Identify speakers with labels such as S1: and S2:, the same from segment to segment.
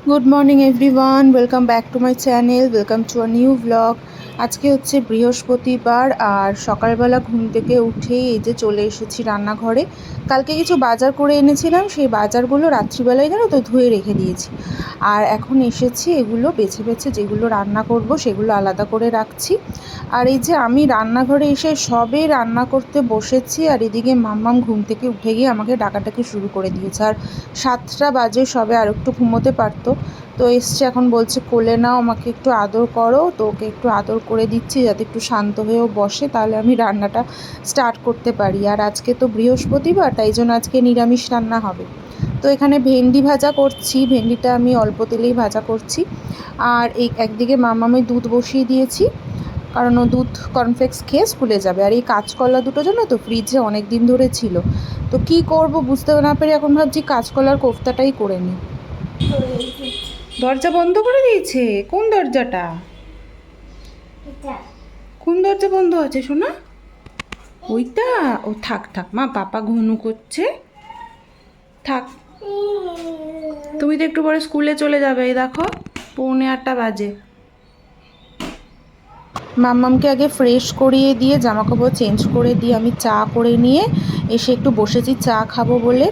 S1: good morning everyone welcome back to my channel welcome to a new blog আজকে হচ্ছে বৃহস্পতিবার আর সকালবেলা ঘুম থেকে উঠেই এই যে চলে এসেছি রান্নাঘরে। কালকে কিছু বাজার করে এনেছিলাম, সেই বাজারগুলো রাত্রিবেলায় জানো তো ধুয়ে রেখে দিয়েছি। আর এখন এসেছি এগুলো বেছে বেছে যেগুলো রান্না করব সেগুলো আলাদা করে রাখছি। আর এই যে আমি রান্নাঘরে এসে সবে রান্না করতে বসেছি আর এদিকে মাম্মাম ঘুম থেকে উঠে গিয়ে আমাকে ডাকাটাকি শুরু করে দিয়েছে। আর সাতটা বাজে সবে আর একটু ঘুমোতে পারতো। তো এসছে এখন বলছে, কোলে নাও, আমাকে একটু আদর করো, তো ওকে একটু আদর করে দিচ্ছি যাতে একটু শান্ত হয়েও বসে, তাহলে আমি রান্নাটা স্টার্ট করতে পারি। আর আজকে তো বৃহস্পতিবার, তাই জন্য আজকে নিরামিষ রান্না হবে। তো এখানে ভেন্ডি ভাজা করছি, ভেন্ডিটা আমি অল্প তেলেই ভাজা করছি। আর এই একদিকে মামামে দুধ বসিয়ে দিয়েছি, কারণ ও দুধ কর্নফ্লেক্স খেয়ে স্কুলে যাবে। আর এই কাঁচকলা দুটো জানো তো ফ্রিজে অনেক দিন ধরে ছিল। তো কি করব বুঝতে না পেরে এখন ভাবছি কাঁচকলার কোফতাটাই করে নিই। দরজা বন্ধ করে দিয়েছে? কোন দরজাটা? কোন দরজা বন্ধ আছে শোনা ওইটা? ও থাক থাক মা পাপা ঘনু করছে। থাক। তুমি তো একটু পরে স্কুলে চলে যাবে এই দেখো পৌনে আটটা বাজে। মাম্মামকে আগে ফ্রেশ করিয়ে দিয়ে জামা কাপড় চেঞ্জ করে দিয়ে আমি চা করে নিয়ে এসে একটু বসেছি, চা খাব বলে।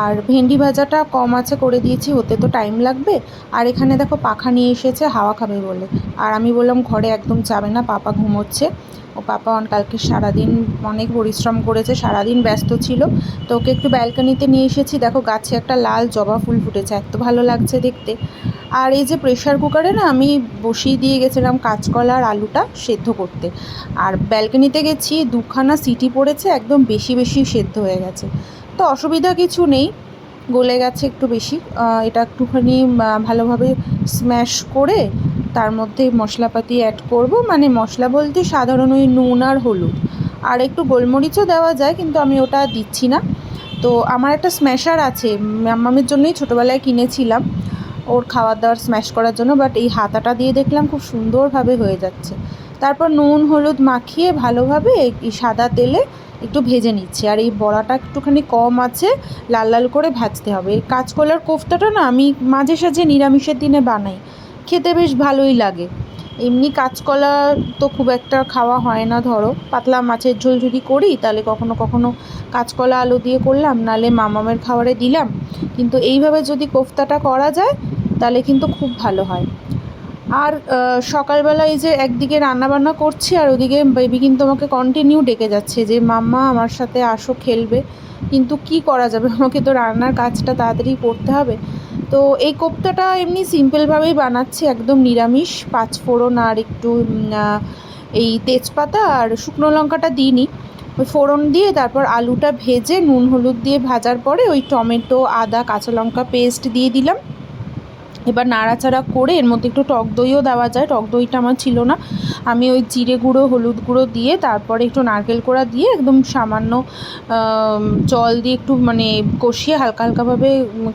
S1: আর ভেন্ডি ভাজাটা কম আছে করে দিয়েছি হতে তো টাইম লাগবে। আর এখানে দেখো পাখা নিয়ে এসেছে, হাওয়া খাবে বলে। আর আমি বললাম, ঘরে একদম যাবে না, পাপা ঘুমোচ্ছে। ও পাপা অন কালকে সারাদিন অনেক পরিশ্রম করেছে, সারাদিন ব্যস্ত ছিল। তো ওকে একটু ব্যালকানিতে নিয়ে এসেছি। দেখো গাছে একটা লাল জবা ফুল ফুটেছে, এত ভালো লাগছে দেখতে। আর এই যে প্রেশার কুকারে না, আমি বসিয়ে দিয়ে গেছিলাম কাঁচকলা আর আলুটা সেদ্ধ করতে। আর ব্যালকানিতে গেছি, দুখানা সিটি পড়েছে, একদম বেশি বেশি সেদ্ধ হয়ে গেছে। তো অসুবিধা কিছু নেই, গলে গেছে একটু বেশি। এটা একটুখানি ভালোভাবে স্ম্যাশ করে তার মধ্যে মশলাপাতি অ্যাড করব। মানে মশলা বলতে সাধারণ ওই নুন আর হলুদ। আর একটু গোলমরিচও দেওয়া যায়, কিন্তু আমি ওটা দিচ্ছি না। তো আমার একটা স্ম্যাশার আছে মাম্মামের জন্যই ছোটোবেলায় কিনেছিলাম। ওর খাবার দাওয়ার স্ম্যাশ করার জন্য বাট এই হাতাটা দিয়ে দেখলাম খুব সুন্দরভাবে হয়ে যাচ্ছে। তারপর নুন, হলুদ মাখিয়ে ভালোভাবে সাদা তেলে একটু ভেজে নিচ্ছি। আর এই বড়াটা একটুখানি কম আছে, লাল লাল করে ভাজতে হবে। এই কাঁচকলার কোফতাটা না আমি মাঝে সাঝে নিরামিষের দিনে বানাই। খেতে বেশ ভালোই লাগে। এমনি কাঁচকলা তো খুব একটা খাওয়া হয় না, ধরো। পাতলা মাছের ঝোল যদি করি, তাহলে কখনো কখনো কাঁচকলা আলু দিয়ে করলাম, নালে মামামের খাবারে দিলাম। কিন্তু এইভাবে যদি কোফতাটা করা যায়, তাহলে কিন্তু খুব ভালো হয়। আর সকালবেলা এই যে একদিকে রান্নাবান্না করছি আর ওদিকে বেবি কিন্তু আমাকে কন্টিনিউ ডেকে যাচ্ছে যে, মাম্মা, আমার সাথে আসো, খেলবে। কিন্তু কি করা যাবে? আমাকে তো রান্নার কাজটা তাড়াতাড়ি করতে হবে। তো এই কোপ্তাটা এমনি সিম্পলভাবেই বানাচ্ছি, একদম নিরামিষ। পাঁচ ফোড়ন আর একটু এই তেজপাতা আর শুকনো লঙ্কাটা দিইনি। ওই ফোড়ন দিয়ে তারপর আলুটা ভেজে নুন হলুদ দিয়ে ভাজার পরে ওই টমেটো, আদা, কাঁচা লঙ্কা পেস্ট দিয়ে দিলাম। এবার নাড়াচাড়া করে এর মধ্যে একটু টক দইও দেওয়া যায়। টক দইটা আমার ছিল না। আমি ওই জিরে গুঁড়ো, হলুদ গুঁড়ো দিয়ে তারপরে একটু নারকেল কোড়া দিয়ে একদম সামান্য জল দিয়ে একটু মানে কষিয়ে হালকা হালকাভাবে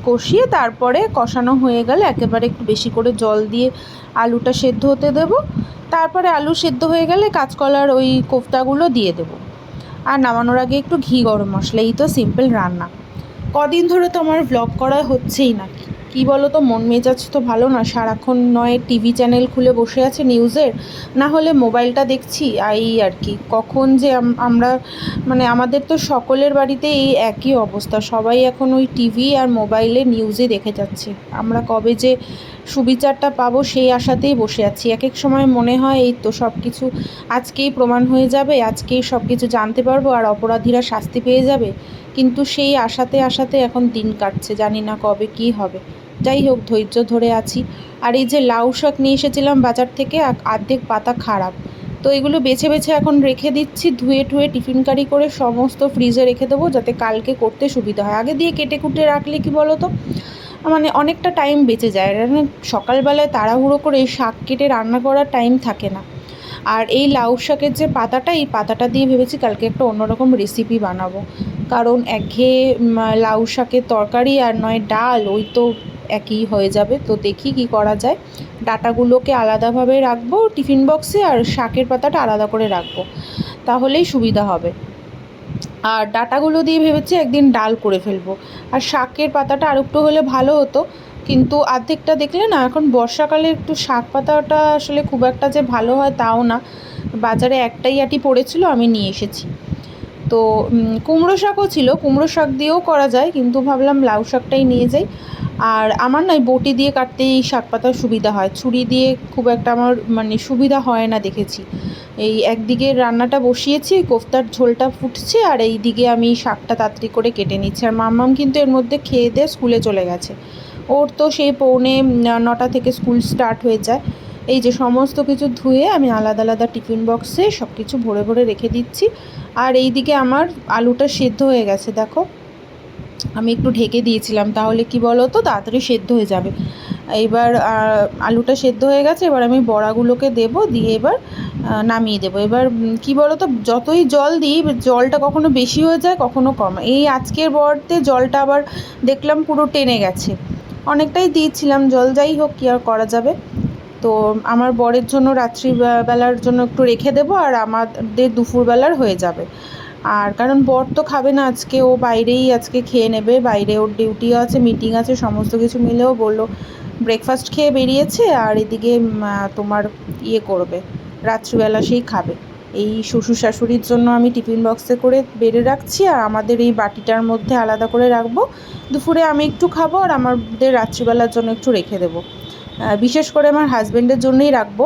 S1: কষিয়ে তারপরে কষানো হয়ে গেলে একেবারে একটু বেশি করে জল দিয়ে আলুটা সেদ্ধ হতে দেব। তারপরে আলু সেদ্ধ হয়ে গেলে কাঁচকলার ওই কোফতাগুলো দিয়ে দেব। আর নামানোর আগে একটু ঘি গরম মশলা, এই তো সিম্পল রান্না। কদিন ধরে তো আমার ভ্লগ করা হচ্ছেই না। কি বলো তো মন মেজাজ তো ভালো না। সারাক্ষণ নয় টিভি চ্যানেল খুলে বসে আছে নিউজের। না হলে মোবাইলটা দেখছি এই আর কি। কখন যে আমরা মানে আমাদের তো সকলের বাড়িতে এই একই অবস্থা। সবাই এখন ওই টিভি আর মোবাইলে নিউজে দেখে যাচ্ছে। আমরা কবে যে সুবিচারটা পাবো, সেই আশাতেই বসে আছি। এক এক সময় মনে হয়, এই তো সব কিছু আজকেই প্রমাণ হয়ে যাবে, আজকেই সব কিছু জানতে পারব আর অপরাধীরা শাস্তি পেয়ে যাবে। কিন্তু সেই আশাতে আশাতে এখন দিন কাটছে, জানি না কবে কি হবে। যাই হোক, ধৈর্য ধরে আছি। আর এই যে লাউ শাক নিয়ে এসেছিলাম বাজার থেকে আর্ধেক পাতা খারাপ। তো এগুলো বেছে বেছে এখন রেখে দিচ্ছি, ধুয়ে টুয়ে টিফিন কারি করে সমস্ত ফ্রিজে রেখে দেবো যাতে কালকে করতে সুবিধা হয়। আগে দিয়ে কেটে কুটে রাখলে কি বলো তো মানে অনেকটা টাইম বেঁচে যায়। মানে সকালবেলায় তাড়াহুড়ো করে শাক কেটে রান্না করার টাইম থাকে না। আর এই লাউ শাকের যে পাতাটা, এই পাতাটা দিয়ে ভেবেছি কালকে একটা অন্যরকম রেসিপি বানাবো। কারণ একঘেয়ে লাউ শাকের তরকারি আর নয় ডাল, ওই তো একই হয়ে যাবে। তো দেখি কি করা যায়। ডাটাগুলোকে আলাদাভাবে রাখব টিফিন বক্সে আর শাকের পাতাটা আলাদা করে রাখব। তাহলেই সুবিধা হবে। আর ডাটাগুলো দিয়ে ভেবেছি একদিন ডাল করে ফেলব। আর শাকের পাতাটা আর একটু হলে ভালো হতো। কিন্তু অর্ধেকটা দেখলে না, এখন বর্ষাকালে একটু শাক পাতাটা আসলে খুব একটা যে ভালো হয় তাও না। বাজারে একটাই আটি পড়েছিল, আমি নিয়ে এসেছি। তো কুমড়ো শাকও ছিল। কুমড়ো শাক দিয়েও করা যায়, কিন্তু ভাবলাম লাউ শাকটাই নিয়ে যাই। আর আমার নয়, বটি দিয়ে কাটতেই শাক পাতার সুবিধা হয়। ছুরি দিয়ে খুব একটা আমার মানে সুবিধা হয় না দেখেছি। এই একদিকে রান্নাটা বসিয়েছি, কোফতার ঝোলটা ফুটছে আর এই দিকে আমি শাকটা তাড়াতাড়ি করে কেটে নিচ্ছি। আর মাম্মাম কিন্তু এর মধ্যে খেয়ে দিয়ে স্কুলে চলে গেছে। ওর তো সেই পৌনে নটা থেকে স্কুল স্টার্ট হয়ে যায়। এই যে সমস্ত কিছু ধুয়ে আমি আলাদা আলাদা টিফিন বক্সে সব কিছু ভরে ভরে রেখে দিচ্ছি। আর এই দিকে আমার আলুটা সেদ্ধ হয়ে গেছে, দেখো। আমি একটু ঢেকে দিয়েছিলাম, তাহলে কি বলো তো তাড়াতাড়ি সেদ্ধ হয়ে যাবে। এবার আলুটা সেদ্ধ হয়ে গেছে, এবার আমি বড়াগুলোকে দেবো, দিয়ে এবার নামিয়ে দেবো। এবার কি বলো তো যতই জল দিই, জলটা কখনো বেশি হয়ে যায়, কখনো কম। এই আজকের বরতে জলটা আবার দেখলাম পুরো টেনে গেছে। অনেকটাই দিয়েছিলাম জল, যাই হোক, কী আর করা যাবে। তো, আমার বরের জন্য রাত্রি বে- বেলার জন্য একটু রেখে দেবো, আর আমাদের দুপুরবেলার হয়ে যাবে। আর কারণ বর তো খাবে না আজকে, ও বাইরেই আজকে খেয়ে নেবে, বাইরে ওর ডিউটিও আছে মিটিং আছে, সমস্ত কিছু মিলেও বলল ব্রেকফাস্ট খেয়ে বেরিয়েছে আর এদিকে তোমার ইয়ে করবে, রাত্রিবেলা সেই খাবে। এই শ্বশুর শাশুড়ির জন্য আমি টিফিন বক্সে করে বেড়ে রাখছি আর আমাদের এই বাটিটার মধ্যে আলাদা করে রাখব। দুপুরে আমি একটু খাব আর আমাদের রাত্রিবেলার জন্য একটু রেখে দেবো। বিশেষ করে আমার হাজব্যান্ডের জন্যই রাখব।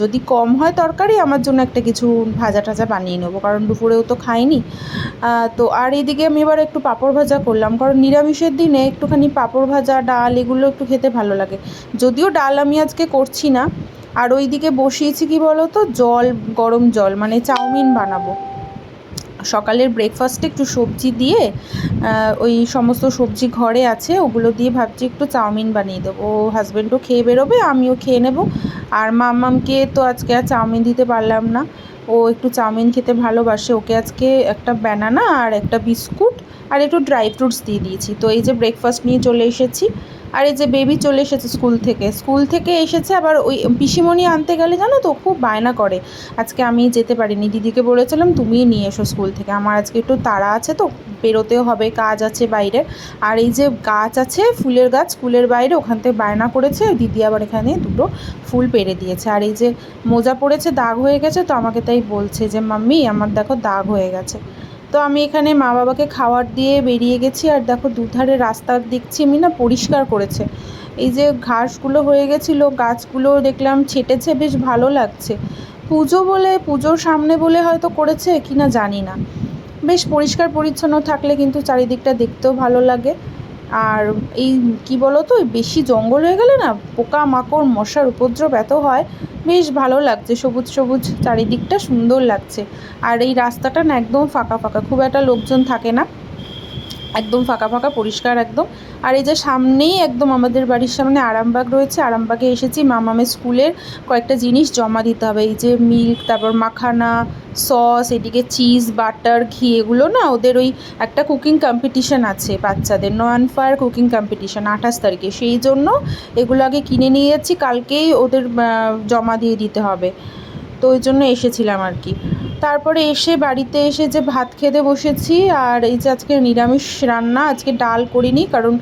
S1: যদি কম হয় তরকারি, আমার জন্য একটা কিছু ভাজা টাজা বানিয়ে নেব, কারণ দুপুরেও তো খাইনি। তো আর এদিকে আমি এবার একটু পাঁপড় ভাজা করলাম, কারণ নিরামিষের দিনে একটুখানি পাঁপড় ভাজা, ডাল, এগুলো একটু খেতে ভালো লাগে। যদিও ডাল আমি আজকে করছি না, আর ওইদিকে বসিয়েছি কি বলো তো জল, গরম জল মানে চাউমিন বানাবো। সকালের ব্রেকফাস্টে একটু সবজি দিয়ে ওই সমস্ত সবজি ঘরে আছে, ওগুলো দিয়ে ভাবছি একটু চাউমিন বানিয়ে দেবো। ও হাজব্যান্ডও খেয়ে বেরোবে, আমিও খেয়ে নেব। আর মামামকে তো আজকে আর চাউমিন দিতে পারলাম না। ও একটু চাউমিন খেতে ভালোবাসে। ওকে আজকে একটা ব্যানানা আর একটা বিস্কুট আর একটু ড্রাই ফ্রুটস দিয়ে দিয়েছি। তো এই যে ব্রেকফাস্ট নিয়ে চলে এসেছি। আর এই যে বেবি চলে এসেছে স্কুল থেকে। স্কুল থেকে এসেছে আবার ওই পিসিমণি আনতে গেলে জানো তো, খুব বায়না করে। আজকে আমি যেতে পারিনি। দিদিকে বলেছিলাম, তুমিই নিয়ে এসো স্কুল থেকে। আমার আজকে একটু তাড়া আছে তো, বেরোতেও হবে, কাজ আছে বাইরে। আর এই যে গাছ আছে, ফুলের গাছ, স্কুলের বাইরে, ওখান থেকে বায়না করেছে, দিদি আবার এখানে দুটো ফুল পেরে দিয়েছে। আর এই যে মোজা পড়েছে, দাগ হয়ে গেছে তো, আমাকে তাই বলছে যে, মাম্মি, আমার দেখো দাগ হয়ে গেছে। তো আমি এখানে মা বাবাকে খাবার দিয়ে বেরিয়ে গেছি আর দেখো দুধারে রাস্তা দেখছি আমি না পরিষ্কার করেছে। এই যে ঘাসগুলো হয়ে গেছিল, গাছগুলো দেখলাম ছেটেছে, বেশ ভালো লাগছে। পুজো বলে, পুজোর সামনে বলে হয়তো করেছে কি না জানি না। বেশ পরিষ্কার পরিচ্ছন্ন থাকলে কিন্তু চারিদিকটা দেখতেও ভালো লাগে। আর এই, কি বলো তো বেশি জঙ্গল হয়ে গেলে না পোকা মাকড় মশার উপদ্রব এত হয়, বেশ ভালো লাগছে। সবুজ সবুজ চারিদিকটা সুন্দর লাগছে। আর এই রাস্তাটা না একদম ফাঁকা ফাঁকা। খুব একটা লোকজন থাকে না। একদম ফাঁকা ফাঁকা, পরিষ্কার একদম। আর এই যে সামনেই একদম আমাদের বাড়ির সামনে আরামবাগ রয়েছে। আরামবাগে এসেছি মামামের স্কুলের কয়েকটা জিনিস জমা দিতে হবে। এই যে মিল্ক, তারপর মাখানা, সস, এদিকে চিজ, বাটার, ঘি, এগুলো না ওদের ওই একটা কুকিং কম্পিটিশান আছে বাচ্চাদের। নন ফায়ার কুকিং কম্পিটিশান আঠাশ তারিখে। সেই জন্য এগুলো আগে কিনে নিয়ে যাচ্ছি। কালকেই ওদের জমা দিয়ে দিতে হবে। তো ওই জন্য এসেছিলাম আর কি। তারপরে এসে বাড়িতে এসে যে ভাত খেতে বসেছি, আর এই যে আজকে নিরামিষ রান্না, আজকে ডাল করিনি, কারণ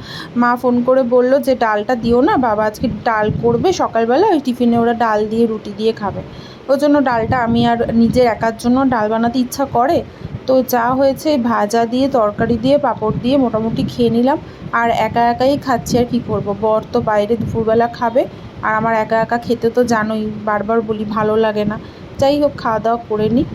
S1: মা ফোন করে বলল যে ডালটা দিও না, বাবা আজকে ডাল করবে সকালবেলা, ওই টিফিনে ওরা ডাল দিয়ে রুটি দিয়ে খাবে। ওই জন্য ডালটা আমি আর নিজের একার জন্য ডাল বানাতে ইচ্ছা করে। তো যা হয়েছে, ভাজা দিয়ে, তরকারি দিয়ে, পাঁপড় দিয়ে মোটামুটি খেয়ে নিলাম, আর একা একাই খাচ্ছি আর কী করব। বর তো বাইরে দুপুরবেলা খাবে, আর আমার একা একা খেতে তো জানোই, বারবার বলি ভালো লাগে না। যাই হোক, খাওয়া দাওয়া করে নিই।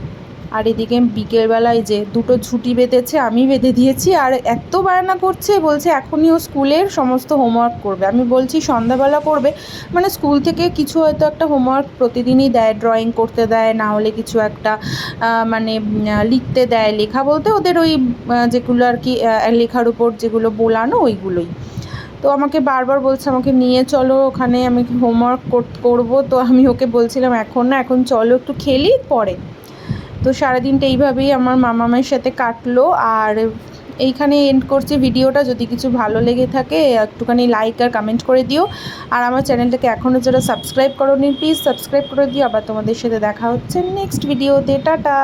S1: আর এদিকে বিকেলবেলায় যে দুটো ছুটি বেঁধেছে, আমি বেঁধে দিয়েছি আর এত বায়না করছে, বলছে এখনই ও স্কুলের সমস্ত হোমওয়ার্ক করবে। আমি বলছি সন্ধ্যাবেলা করবে। মানে স্কুল থেকে কিছু হয়তো একটা হোমওয়ার্ক প্রতিদিনই দেয় ড্রয়িং করতে দেয়, না হলে কিছু একটা মানে লিখতে দেয়, লেখা বলতে ওদের ওই যেগুলো আর কি লেখার উপর যেগুলো বোলানো ওইগুলোই। তো আমাকে বারবার বলছে আমাকে, নিয়ে চলো ওখানে আমি হোমওয়ার্ক করব। তো আমি ওকে বলছিলাম, এখন না, এখন চলো একটু খেলি, পরে। তো সারাদিনটা এইভাবেই আমার মামামের সাথে কাটলো। আর এইখানে এন্ড করছি ভিডিওটা। যদি কিছু ভালো লেগে থাকে, একটুখানি লাইক আর কমেন্ট করে দিও। আর আমার চ্যানেলটাকে এখনও যারা সাবস্ক্রাইব করো নি প্লিজ সাবস্ক্রাইব করে দিও। আবার তোমাদের সাথে দেখা হচ্ছে নেক্সট ভিডিওতে টাটা!